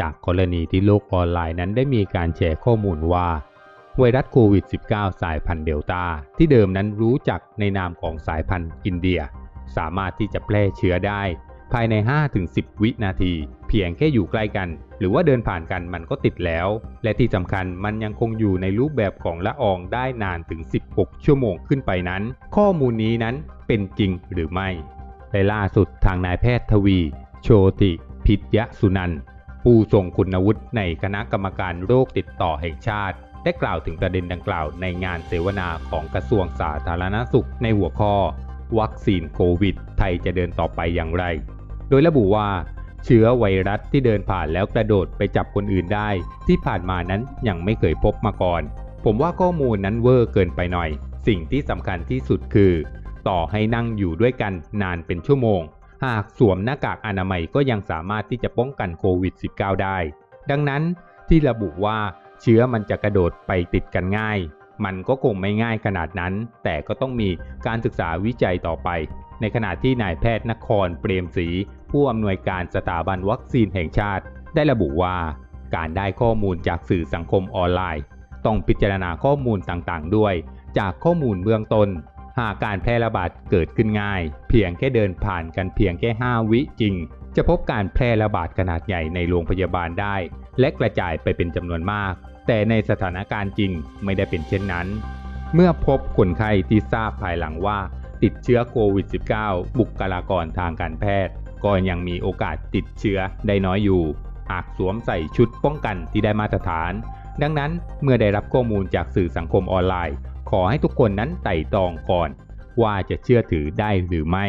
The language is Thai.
จากกรณีที่โลกออนไลน์นั้นได้มีการแชร์ข้อมูลว่า ไวรัสโควิด -19 สายพันธุ์เดลต้าที่เดิมนั้นรู้จักในนามของสายพันธุ์อินเดีย สามารถที่จะแพร่เชื้อได้ ภายใน 5-10 วินาที เพียงแค่อยู่ใกล้กัน หรือว่าเดินผ่านกันมันก็ติดแล้ว และที่สำคัญมันยังคงอยู่ในรูปแบบของละอองได้นานถึง 16 ชั่วโมงขึ้นไปนั้น ข้อมูลนี้นั้นเป็นจริงหรือไม่และล่าสุดทางนายแพทย์ทวี โชติ พิทยสุนันท์ ผู้ทรงคุณวุฒิในคณะกรรมการโรคติดต่อแห่งชาติ ได้กล่าวถึงประเด็นดังกล่าวในงานเสวนาของกระทรวงสาธารณสุขในหัวข้อ วัคซีนโควิด ไทยจะเดินต่อไปอย่างไร โดยระบุว่า เชื้อไวรัสที่เดินผ่านแล้วกระโดดไปจับคนอื่นได้ ที่ผ่านมานั้นยังไม่เคยพบมาก่อน ผมว่าข้อมูลนั้นเวอร์เกินไปหน่อย สิ่งที่สำคัญที่สุดคือ ต่อให้นั่งอยู่ด้วยกันนานเป็นชั่วโมง หากสวมหน้ากากอนามัยก็ยังสามารถที่จะป้องกันโควิด -19 ได้ ดังนั้นที่ระบุว่าเชื้อมันจะกระโดดไปติดกันง่าย มันก็คงไม่ง่ายขนาดนั้น แต่ก็ต้องมีการศึกษาวิจัยต่อไป ในขณะที่นายแพทย์นครเปรมศรีผู้อำนวยการสถาบันวัคซีนแห่งชาติ ได้ระบุว่า การได้ข้อมูลจากสื่อสังคมออนไลน์ ต้องพิจารณาข้อมูลต่างๆ ด้วย จากข้อมูลเบื้องต้น หากการแพร่ระบาดเกิดขึ้นง่าย เพียงแค่เดินผ่านกันเพียงแค่ 5 วิจริง จะพบการแพร่ระบาดขนาดใหญ่ในโรงพยาบาลได้ และกระจายไปเป็นจำนวนมาก แต่ในสถานการณ์จริงไม่ได้เป็นเช่นนั้น เมื่อพบคนไข้ที่ทราบภายหลังว่า ติดเชื้อโควิด -19 บุคลากรทางการแพทย์ ก็ยังมีโอกาสติดเชื้อได้น้อยอยู่หากสวมใส่ชุดป้องกันที่ได้มาตรฐาน ดังนั้นเมื่อได้รับข้อมูลจากสื่อสังคมออนไลน์ ขอให้ทุกคนนั้นไต่ตรองก่อน ว่าจะเชื่อถือได้หรือไม่